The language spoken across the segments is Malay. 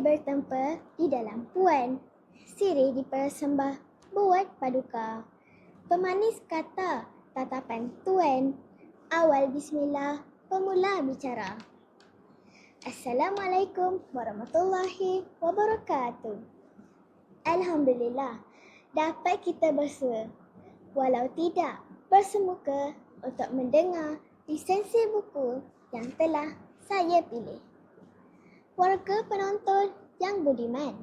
bertempur di dalam puan. Sirih dipersembah buat paduka. Pemanis kata tatapan tuan. Awal bismillah, pemula bicara. Assalamualaikum warahmatullahi wabarakatuh. Alhamdulillah, dapat kita bersua. Walau tidak bersemuka untuk mendengar lisensi buku yang telah saya pilih. Warga penonton yang budiman,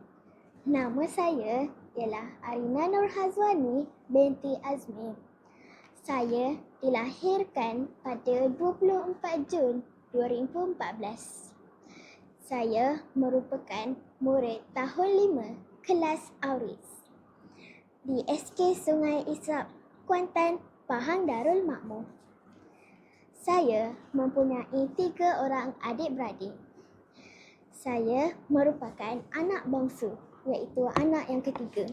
nama saya ialah Arina Nur Hazwani binti Azmi. Saya dilahirkan pada 24 Jun 2014. Saya merupakan murid tahun 5 kelas Auris di SK Sungai Isap, Kuantan, Pahang Darul Makmur. Saya mempunyai tiga orang adik-beradik. Saya merupakan anak bangsu, iaitu anak yang ketiga.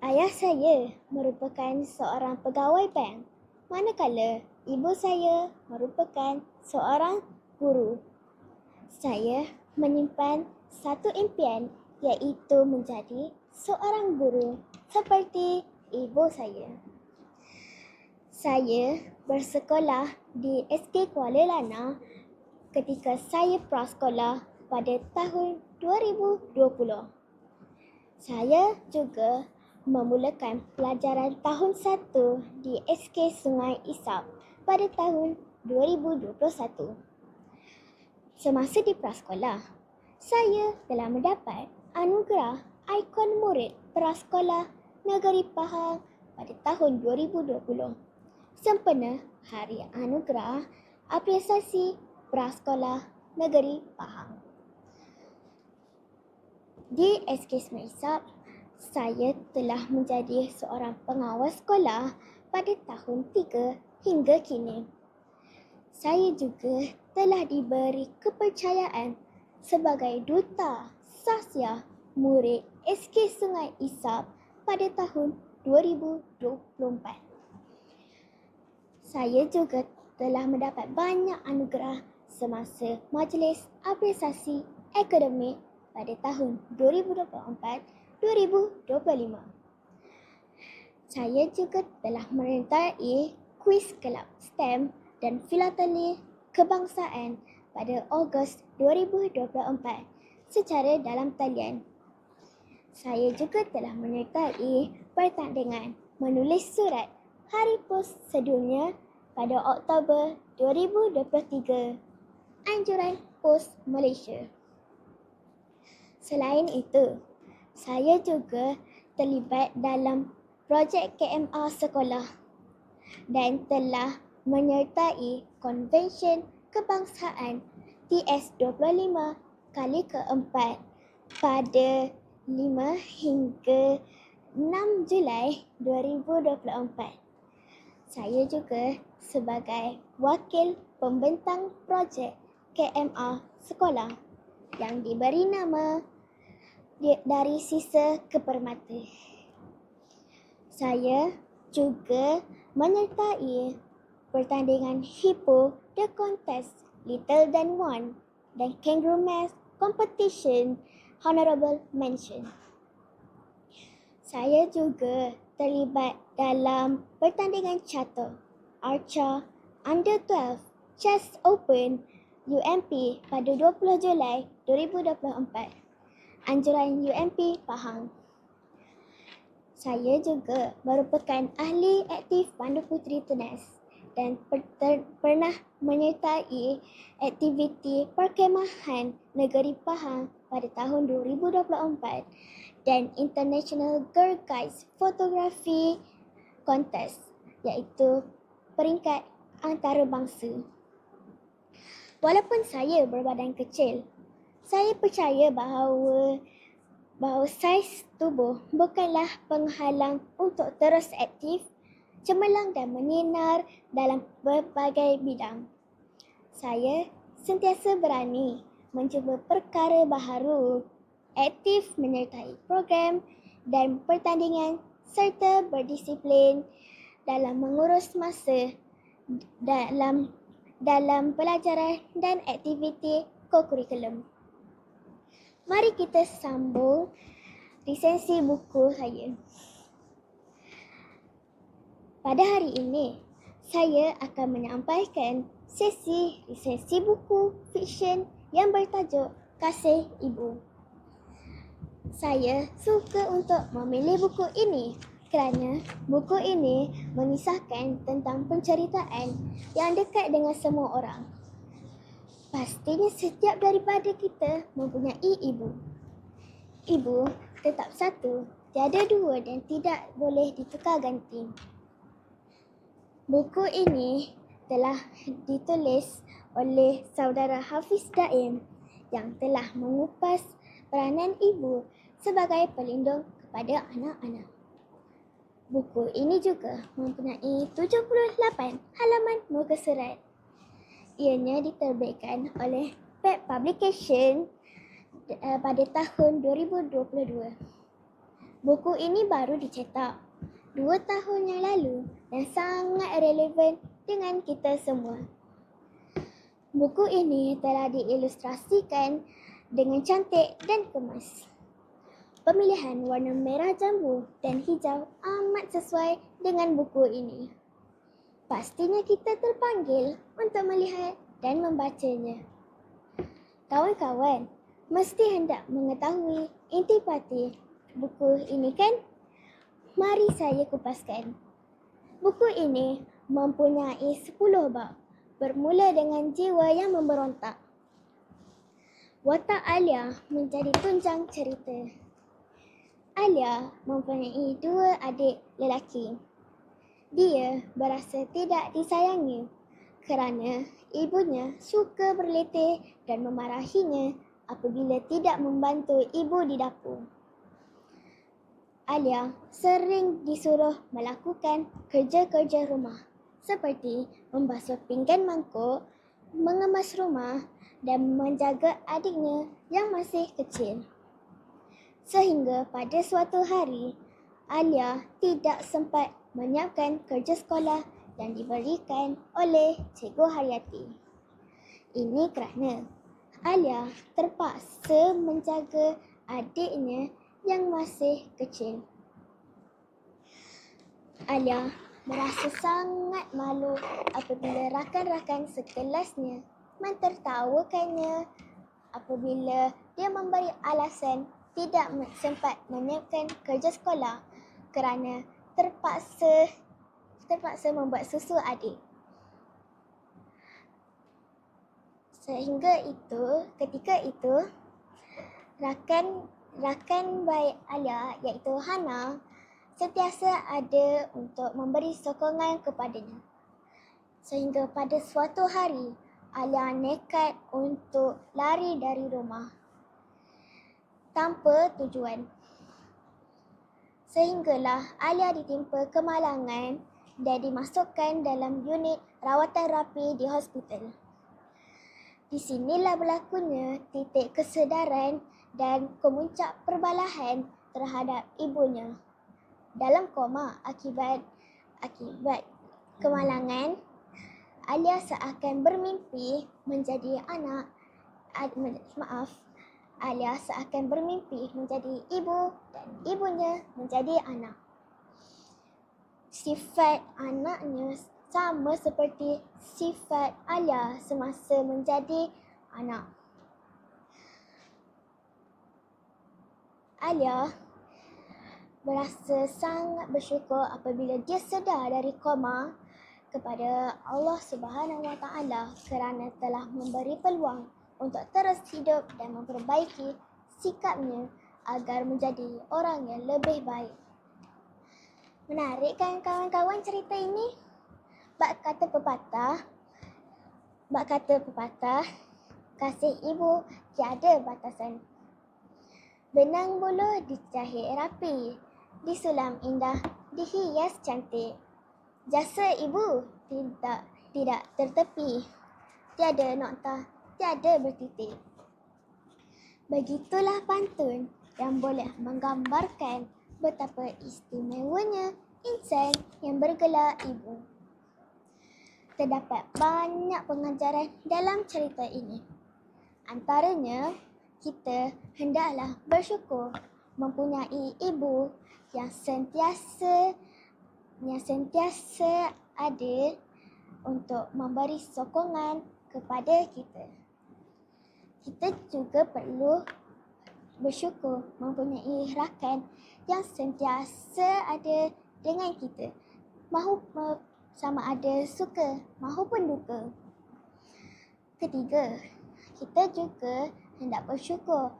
Ayah saya merupakan seorang pegawai bank, manakala ibu saya merupakan seorang guru. Saya menyimpan satu impian iaitu menjadi seorang guru seperti ibu saya. Saya bersekolah di SK Kuala Lana ketika saya prasekolah pada tahun 2020. Saya juga memulakan pelajaran tahun 1 di SK Sungai Isap pada tahun 2021. Semasa di prasekolah, saya telah mendapat anugerah ikon murid prasekolah Negeri Pahang pada tahun 2020 sempena Hari Anugerah Apresiasi Prasekolah Negeri Pahang. Di SK Smeisap, saya telah menjadi seorang pengawas sekolah pada tahun 3 hingga kini. Saya juga telah diberi kepercayaan sebagai duta Sasya murid SK Sungai Isap pada tahun 2024. Saya juga telah mendapat banyak anugerah semasa majlis apresiasi akademik pada tahun 2024-2025. Saya juga telah menyertai kuis kelab STEM dan filateli kebangsaan pada Ogos 2024 secara dalam talian saya juga telah menyertai pertandingan menulis surat Hari Pos Sedunia pada Oktober 2023. Anjuran Pos Malaysia. Selain itu, saya juga terlibat dalam projek KMA sekolah dan telah menyertai konvensyen kebangsaan TS25 kali keempat pada 5 hingga 6 Julai 2024. Saya juga sebagai wakil pembentang projek KMA sekolah yang diberi nama dari sisa kepermata. Saya juga menyertai pertandingan Hippo The Contest Little Than One dan Kangaroo Math Competition honorable mention. Saya juga terlibat dalam pertandingan catur Archer Under 12 Chess Open UMP pada 20 Julai 2024. Anjuran UMP Pahang. Saya juga merupakan ahli aktif Pandu Puteri Tunas dan per- ter- pernah menyertai aktiviti perkemahan negeri Pahang pada tahun 2024 dan International Girl Guides Photography Contest iaitu peringkat antarabangsa. Walaupun saya berbadan kecil, saya percaya bahawa bahawa saiz tubuh bukanlah penghalang untuk terus aktif, cemerlang dan menyinar dalam berbagai bidang. Saya sentiasa berani mencuba perkara baharu, aktif menyertai program dan pertandingan serta berdisiplin dalam mengurus masa dalam dalam pelajaran dan aktiviti kokurikulum. Mari kita sambung resensi buku saya. Pada hari ini, saya akan menyampaikan sesi resensi buku fiksyen yang bertajuk Kasih Ibu. Saya suka untuk memilih buku ini kerana buku ini mengisahkan tentang penceritaan yang dekat dengan semua orang. Pastinya setiap daripada kita mempunyai ibu. Ibu tetap satu, tiada dua dan tidak boleh ditukar ganti. Buku ini telah ditulis oleh saudara Hafiz Daim yang telah mengupas peranan ibu sebagai pelindung kepada anak-anak. Buku ini juga mempunyai 78 halaman muka surat. Ianya diterbitkan oleh PEP Publication uh, pada tahun 2022. Buku ini baru dicetak dua tahun yang lalu dan sangat relevan dengan kita semua. Buku ini telah diilustrasikan dengan cantik dan kemas. Pemilihan warna merah jambu dan hijau amat sesuai dengan buku ini. Pastinya kita terpanggil untuk melihat dan membacanya. Kawan-kawan, mesti hendak mengetahui intipati buku ini kan? Mari saya kupaskan. Buku ini mempunyai 10 bab bermula dengan jiwa yang memberontak. Watak Alia menjadi tunjang cerita. Alia mempunyai dua adik lelaki. Dia berasa tidak disayangi kerana ibunya suka berletih dan memarahinya apabila tidak membantu ibu di dapur. Alia sering disuruh melakukan kerja-kerja rumah seperti membasuh pinggan mangkuk, mengemas rumah dan menjaga adiknya yang masih kecil. Sehingga pada suatu hari, Alia tidak sempat menyiapkan kerja sekolah yang diberikan oleh Cikgu Haryati. Ini kerana Alia terpaksa menjaga adiknya yang masih kecil. Alia merasa sangat malu apabila rakan-rakan sekelasnya mentertawakannya apabila dia memberi alasan tidak sempat menyiapkan kerja sekolah kerana terpaksa terpaksa membuat susu adik. Sehingga itu, ketika itu, rakan rakan baik Alia iaitu Hana sentiasa ada untuk memberi sokongan kepadanya. Sehingga pada suatu hari, Alia nekat untuk lari dari rumah tanpa tujuan. Sehinggalah Alia ditimpa kemalangan dan dimasukkan dalam unit rawatan rapi di hospital. Di sinilah berlakunya titik kesedaran dan kemuncak perbalahan terhadap ibunya. Dalam koma akibat akibat kemalangan, Alia seakan bermimpi menjadi anak maaf Alia seakan bermimpi menjadi ibu dan ibunya menjadi anak. Sifat anaknya sama seperti sifat Alia semasa menjadi anak. Alia berasa sangat bersyukur apabila dia sedar dari koma kepada Allah Subhanahu Wa Taala kerana telah memberi peluang untuk terus hidup dan memperbaiki sikapnya agar menjadi orang yang lebih baik. Menarik kan kawan-kawan cerita ini? Bak kata pepatah, bak kata pepatah, kasih ibu tiada batasan. Benang bulu dicahit rapi, disulam indah, dihias cantik. Jasa ibu tidak tidak tertepi. Tiada nokta tiada bertitik. Begitulah pantun yang boleh menggambarkan betapa istimewanya insan yang bergelar ibu. Terdapat banyak pengajaran dalam cerita ini. Antaranya, kita hendaklah bersyukur mempunyai ibu yang sentiasa yang sentiasa ada untuk memberi sokongan kepada kita. Kita juga perlu bersyukur mempunyai rakan yang sentiasa ada dengan kita. Mahu sama ada suka mahupun duka. Ketiga, kita juga hendak bersyukur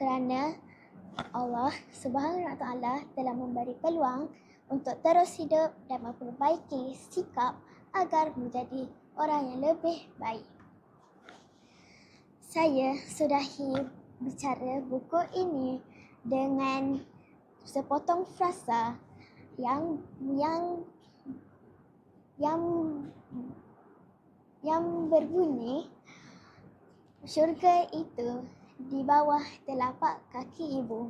kerana Allah Subhanahu Wa Taala telah memberi peluang untuk terus hidup dan memperbaiki sikap agar menjadi orang yang lebih baik. Saya sudahi bicara buku ini dengan sepotong frasa yang yang yang yang berbunyi syurga itu di bawah telapak kaki ibu.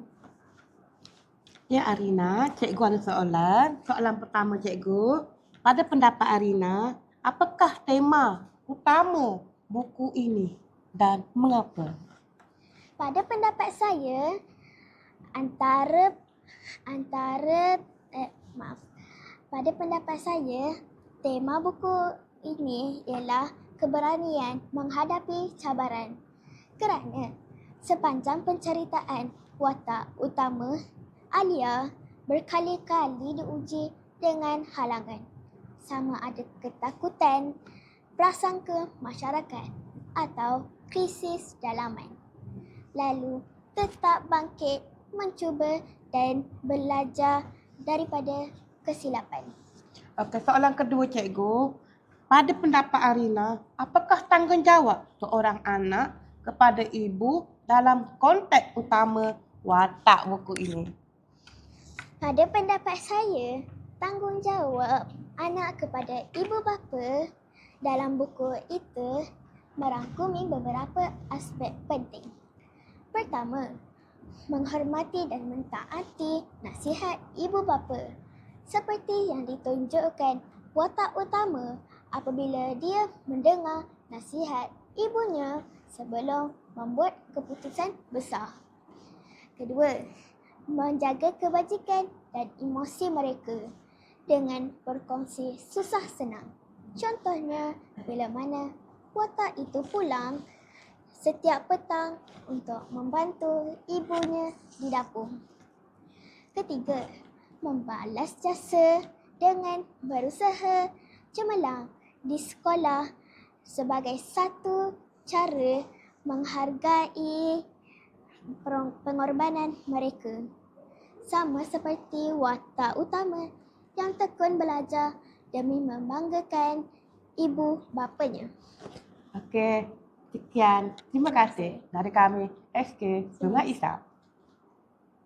Ya Arina, cikgu ada soalan. Soalan pertama cikgu, pada pendapat Arina, apakah tema utama buku ini dan mengapa? Pada pendapat saya antara antara eh, maaf. Pada pendapat saya tema buku ini ialah keberanian menghadapi cabaran. Kerana sepanjang penceritaan watak utama Alia berkali-kali diuji dengan halangan. Sama ada ketakutan, prasangka masyarakat atau krisis dalaman. Lalu tetap bangkit, mencuba dan belajar daripada kesilapan. Okey, soalan kedua cikgu. Pada pendapat Arina, apakah tanggungjawab seorang anak kepada ibu dalam konteks utama watak buku ini? Pada pendapat saya, tanggungjawab anak kepada ibu bapa dalam buku itu merangkumi beberapa aspek penting. Pertama, menghormati dan mentaati nasihat ibu bapa seperti yang ditunjukkan watak utama apabila dia mendengar nasihat ibunya sebelum membuat keputusan besar. Kedua, menjaga kebajikan dan emosi mereka dengan berkongsi susah senang. Contohnya, bila mana watak itu pulang setiap petang untuk membantu ibunya di dapur. Ketiga, membalas jasa dengan berusaha cemerlang di sekolah sebagai satu cara menghargai pengorbanan mereka. Sama seperti watak utama yang tekun belajar demi membanggakan ibu bapanya. Okey, sekian. Terima kasih dari kami SK Sungai Isap.